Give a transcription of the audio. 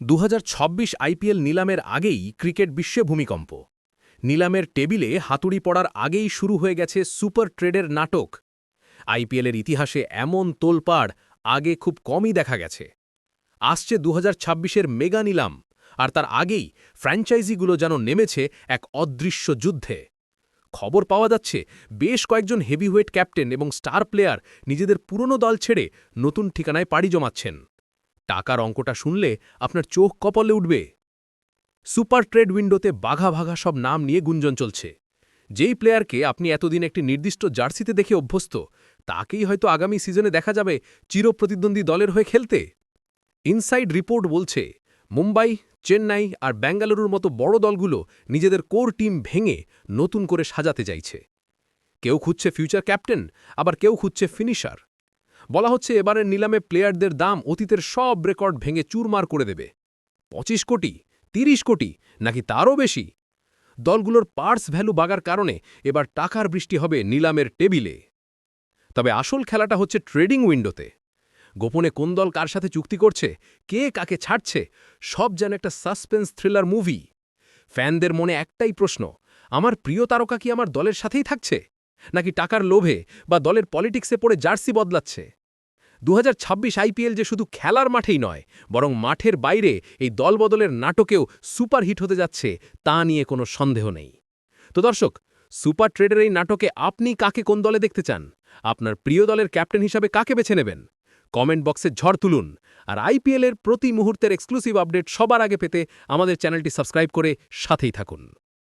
দু হাজার ছাব্বিশ আইপিএল নিলামের আগেই ক্রিকেট বিশ্বে ভূমিকম্প। নিলামের টেবিলে হাতুড়ি পড়ার আগেই শুরু হয়ে গেছে সুপার ট্রেডের নাটক। আইপিএলের ইতিহাসে এমন তোলপাড় আগে খুব কমই দেখা গেছে। আসছে দু হাজার মেগা নিলাম, আর তার আগেই ফ্র্যাঞ্চাইজিগুলো যেন নেমেছে এক অদৃশ্য যুদ্ধে। খবর পাওয়া যাচ্ছে, বেশ কয়েকজন হেভিওয়েট ক্যাপ্টেন এবং স্টার প্লেয়ার নিজেদের পুরনো দল ছেড়ে নতুন ঠিকানায় পাড়ি জমাচ্ছেন। টাকার অঙ্কটা শুনলে আপনার চোখ কপলে উঠবে। সুপার ট্রেড উইন্ডোতে বাঘা ভাঘা সব নাম নিয়ে গুঞ্জন চলছে। যেই প্লেয়ারকে আপনি এতদিন একটি নির্দিষ্ট জার্সিতে দেখে অভ্যস্ত, তাকেই হয়তো আগামী সিজনে দেখা যাবে চিরপ্রতিদ্বন্দ্বী দলের হয়ে খেলতে। ইনসাইড রিপোর্ট বলছে, মুম্বাই, চেন্নাই আর ব্যাঙ্গালুরুর মতো বড় দলগুলো নিজেদের কোর টিম ভেঙে নতুন করে সাজাতে চাইছে। কেউ খুঁজছে ফিউচার ক্যাপ্টেন, আবার কেউ খুঁজছে ফিনিশার। বলা হচ্ছে এবারের নিলামে প্লেয়ারদের দাম অতীতের সব রেকর্ড ভেঙে চুরমার করে দেবে। পঁচিশ কোটি, তিরিশ কোটি, নাকি তারও বেশি? দলগুলোর পার্স ভ্যালু বাগার কারণে এবার টাকার বৃষ্টি হবে নিলামের টেবিলে। তবে আসল খেলাটা হচ্ছে ট্রেডিং উইন্ডোতে। গোপনে কোন দল কার সাথে চুক্তি করছে, কে কাকে ছাড়ছে, সব যেন একটা সাসপেন্স থ্রিলার মুভি। ফ্যানদের মনে একটাই প্রশ্ন, আমার প্রিয় তারকা কি আমার দলের সাথেই থাকছে? নাকি টাকার লোভে বা দলের পলিটিক্সে পড়ে জার্সি বদলাচ্ছে? দু হাজার ছাব্বিশ আইপিএল যে শুধু খেলার মাঠেই নয়, বরং মাঠের বাইরে এই দলবদলের নাটকেও সুপারহিট হতে যাচ্ছে, তা নিয়ে কোনো সন্দেহ নেই। তো দর্শক, সুপার ট্রেডের এই নাটকে আপনি কাকে কোন দলে দেখতে চান? আপনার প্রিয় দলের ক্যাপ্টেন হিসাবে কাকে বেছে নেবেন? কমেন্ট বক্সে ঝড় তুলুন, আর আইপিএলের প্রতি মুহূর্তের এক্সক্লুসিভ আপডেট সবার আগে পেতে আমাদের চ্যানেলটি সাবস্ক্রাইব করে সাথেই থাকুন।